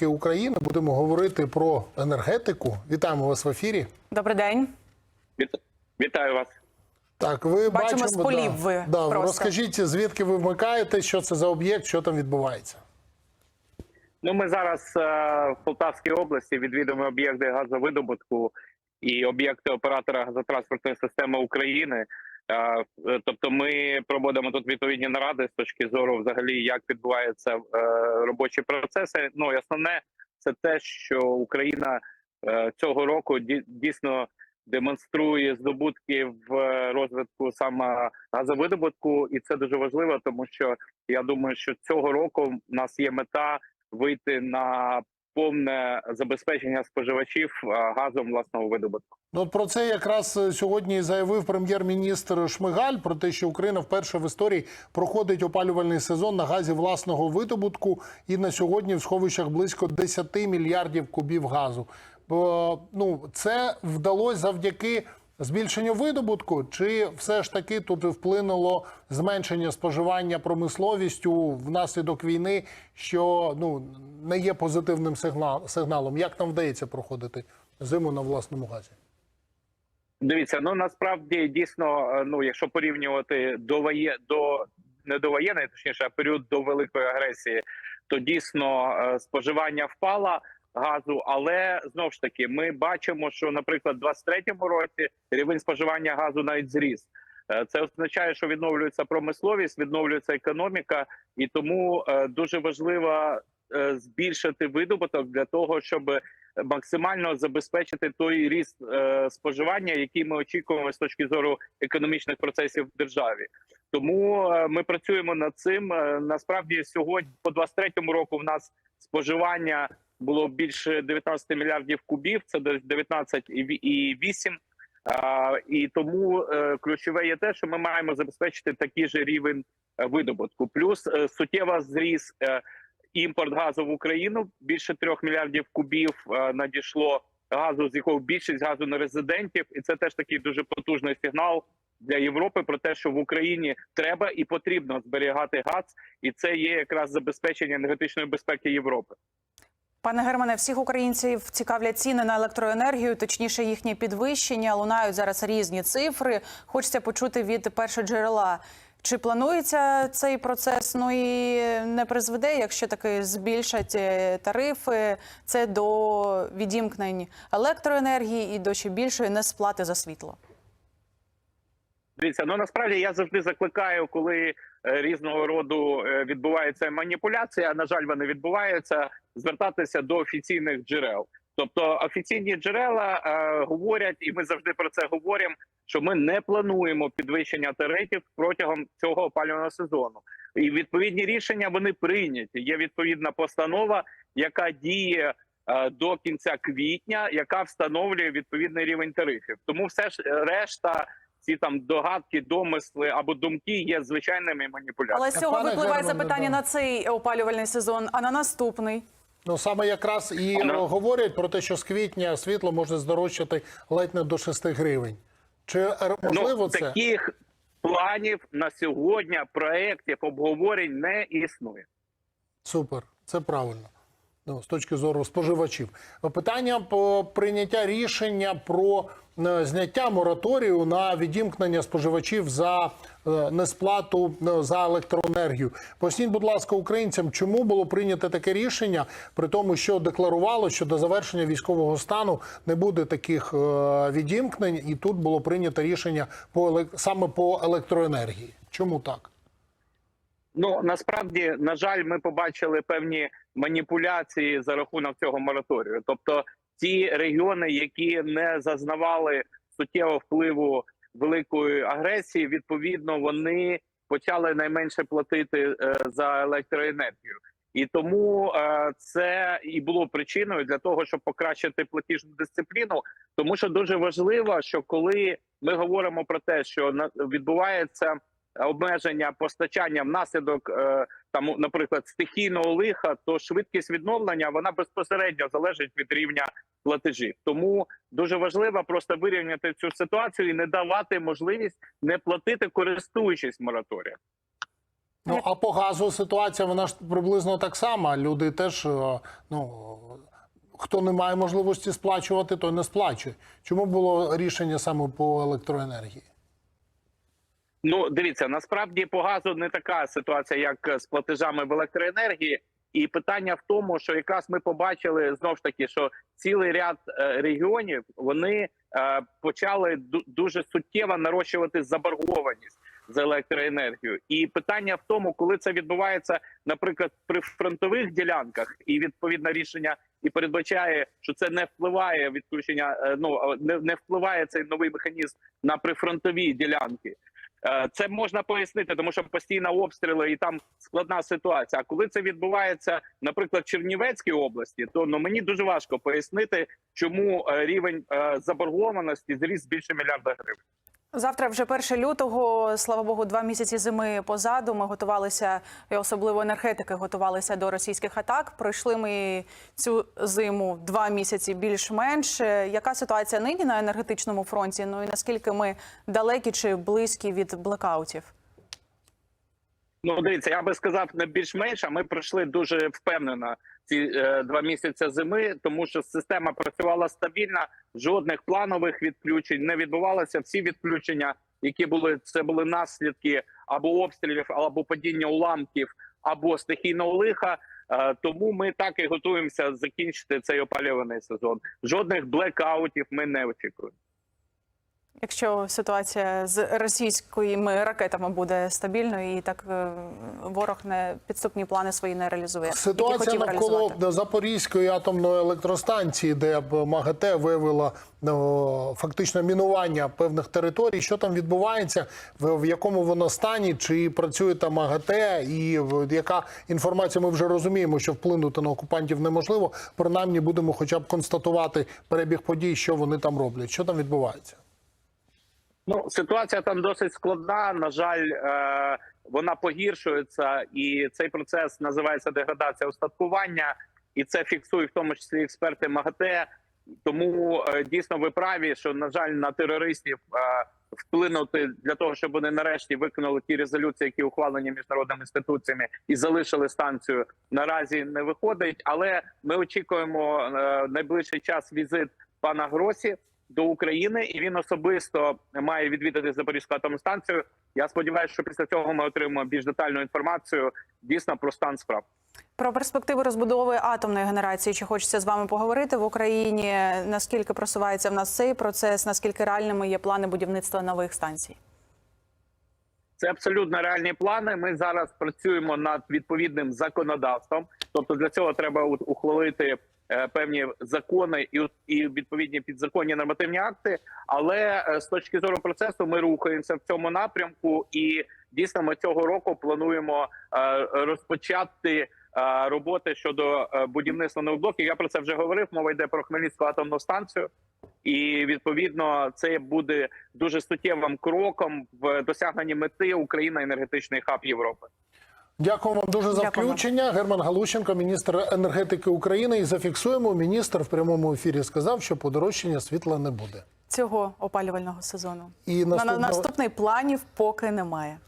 енергетики України. Будемо говорити про енергетику. Вітаємо вас в ефірі. Добрий день. Вітаю вас. Так, ви Бачимо, з полів да, ви да, просто. розкажіть, звідки ви вмикаєте, що це за об'єкт, що там відбувається. Ну, ми зараз е, в Полтавській області відвідуємо об'єкти газовидобутку і об'єкти оператора газотранспортної системи України. Е, тобто, ми проводимо тут відповідні наради з точки зору, взагалі, як відбуваються е, робочі процеси. Ну і основне це те, що Україна е, цього року ді- дійсно демонструє здобутки в розвитку саме газовидобутку, і це дуже важливо, тому що я думаю, що цього року в нас є мета вийти на повне забезпечення споживачів газом власного видобутку. Ну, про це якраз е, сьогодні заявив прем'єр-міністр Шмигаль про те, що Україна вперше в історії проходить опалювальний сезон на газі власного видобутку, і на сьогодні в сховищах близько 10 мільярдів кубів газу. Ну це вдалося завдяки збільшенню видобутку, чи все ж таки тут вплинуло зменшення споживання промисловістю внаслідок війни, що ну не є позитивним сигнал, сигналом. Як нам вдається проходити зиму на власному газі? Дивіться, ну насправді дійсно, е, ну якщо порівнювати до воє... до не до воєнної, точніше, а період до великої агресії, то дійсно е, споживання впало газу. Але знову ж таки, ми бачимо, що, наприклад, у 23-му році рівень споживання газу навіть зріс. Е, Це означає, що відновлюється промисловість, відновлюється економіка, і тому е, дуже важливо е, збільшити видобуток для того, щоб максимально забезпечити той ріст споживання, який ми очікуємо з точки зору економічних процесів в державі. Тому ми працюємо над цим. Насправді, сьогодні по 23-му року в нас споживання було більше 19 мільярдів кубів. Це десь 19,8. А, і тому е, ключове є те, що ми маємо забезпечити такий же рівень е, видобутку. Плюс е, суттєво зріс імпорт газу в Україну. Більше трьох мільярдів кубів надійшло газу, з якого більшість газу на резидентів, і це теж такий дуже потужний сигнал для Європи про те, що в Україні треба і потрібно зберігати газ, і це є якраз забезпечення енергетичної безпеки Європи. Пане Германе, всіх українців цікавлять ціни на електроенергію, точніше їхнє підвищення. Лунають зараз різні цифри. Хочеться почути від першоджерела. Чи планується цей процес? Ну і не призведе, якщо таки збільшать е, тарифи, це до відімкнень електроенергії і до ще більшої несплати за світло. Дивіться, ну насправді я завжди закликаю, коли е, різного роду е, відбувається маніпуляція. На жаль, вони відбуваються, звертатися до офіційних джерел. Тобто офіційні джерела е, говорять, і ми завжди про це говоримо. Що ми не плануємо підвищення тарифів протягом цього опалювального сезону, і відповідні рішення вони прийняті. Є відповідна постанова, яка діє е, до кінця квітня, яка встановлює відповідний рівень тарифів. Тому все ж е, решта, ці там догадки, домисли або думки є звичайними маніпуляціями. Але з цього Пане випливає Германе, запитання да. на цей опалювальний сезон, а на наступний. Ну саме якраз і Ага. е, говорять про те, що з квітня світло може здорожчати ледь не до 6 гривень. Чи е, можливо ну, це? таких планів на сьогодні проєктів обговорень не існує. Супер, це правильно. Ну, з точки зору споживачів. Питання по прийняття рішення про е, зняття мораторію на відімкнення споживачів за е, несплату е, за електроенергію. Поясніть, будь ласка, українцям, чому було прийнято таке рішення, при тому, що декларувало, що до завершення військового стану не буде таких відімкнень, і тут було прийнято рішення по саме по електроенергії. Чому так? Ну насправді, на жаль, ми побачили певні маніпуляції за рахунок цього мораторію. Тобто, ті регіони, які не зазнавали суттєвого впливу великої агресії, відповідно, вони почали найменше платити е, за електроенергію. І тому е, це і було причиною для того, щоб покращити платіжну дисципліну. Тому що дуже важливо, що коли ми говоримо про те, що відбувається обмеження постачання внаслідок е, там, наприклад, стихійного лиха, то швидкість відновлення вона безпосередньо залежить від рівня платежів. Тому дуже важливо просто вирівняти цю ситуацію і не давати можливість не платити, користуючись мораторієм. Ну а по газу ситуація вона ж приблизно так сама. Люди теж е, ну хто не має можливості сплачувати, той не сплачує. Чому було рішення саме по електроенергії? Ну, дивіться, насправді по газу не така ситуація, як з платежами в електроенергії. І питання в тому, що якраз ми побачили знов ж таки, що цілий ряд е, регіонів вони е, почали ду- дуже суттєво нарощувати заборгованість за електроенергію. І питання в тому, коли це відбувається, наприклад, при фронтових ділянках, і відповідне рішення і передбачає, що це не впливає відключення. е, Ну не, не впливає цей новий механізм на прифронтові ділянки. Е, Це можна пояснити, тому що постійно обстріли і там складна ситуація. А коли це відбувається, наприклад, в Чернівецькій області, то ну мені дуже важко пояснити, чому е, рівень е, заборгованості зріс більше мільярда гривень. Завтра вже 1 лютого. Слава Богу, два місяці зими позаду. Ми готувалися, особливо енергетики, готувалися до російських атак. Пройшли ми цю зиму два місяці більш-менш. Яка ситуація нині на енергетичному фронті? Ну і наскільки ми далекі чи близькі від блекаутів? Ну, дивіться, я би сказав не більш-менш, а ми пройшли дуже впевнено ці е, два місяці зими, тому що система працювала стабільно, жодних планових відключень не відбувалося. Всі відключення, які були, це були наслідки або обстрілів, або падіння уламків, або стихійного лиха. Е, тому ми так і готуємося закінчити цей опалюваний сезон. Жодних блекаутів ми не очікуємо. Якщо ситуація з російськими ракетами буде стабільною і так е, ворог не підступні плани свої не реалізує. Ситуація навколо реалізувати. Запорізької атомної електростанції, де МАГАТЕ виявила ну, фактично мінування певних територій. Що там відбувається, в, якому воно стані, чи працює там МАГАТЕ, і яка інформація ми вже розуміємо, що вплинути на окупантів неможливо. Принаймні будемо, хоча б констатувати перебіг подій, що вони там роблять, що там відбувається. Ну, ситуація там досить складна. На жаль, е, вона погіршується, і цей процес називається деградація устаткування, і це фіксують в тому числі експерти МАГАТЕ. Тому е, дійсно ви праві, що на жаль, на терористів е, вплинути для того, щоб вони нарешті виконали ті резолюції, які ухвалені міжнародними інституціями, і залишили станцію. Наразі не виходить, але ми очікуємо е, найближчий час візит пана Гросі до України, і він особисто має відвідати Запорізьку атомну станцію. Я сподіваюся, що після цього ми отримаємо більш детальну інформацію дійсно про стан справ. Про перспективи розбудови атомної генерації. Чи хочеться з вами поговорити в Україні? Наскільки просувається в нас цей процес? Наскільки реальними є плани будівництва нових станцій? Це абсолютно реальні плани. Ми зараз працюємо над відповідним законодавством. Тобто для цього треба ухвалити певні закони і, і відповідні підзаконні нормативні акти. Але е, з точки зору процесу ми рухаємося в цьому напрямку, і дійсно ми цього року плануємо е, розпочати. е, Роботи щодо е, будівництва нових блоків. Я про це вже говорив. Мова йде про Хмельницьку атомну станцію, і відповідно це буде дуже суттєвим кроком в досягненні мети Україна енергетичний хаб Європи. Дякую вам дуже за Дякуємо. включення. Герман Галущенко, міністр енергетики України. І зафіксуємо. Міністр в прямому ефірі сказав, що подорожчання світла не буде. Цього опалювального сезону І на наступного- наступний планів поки немає.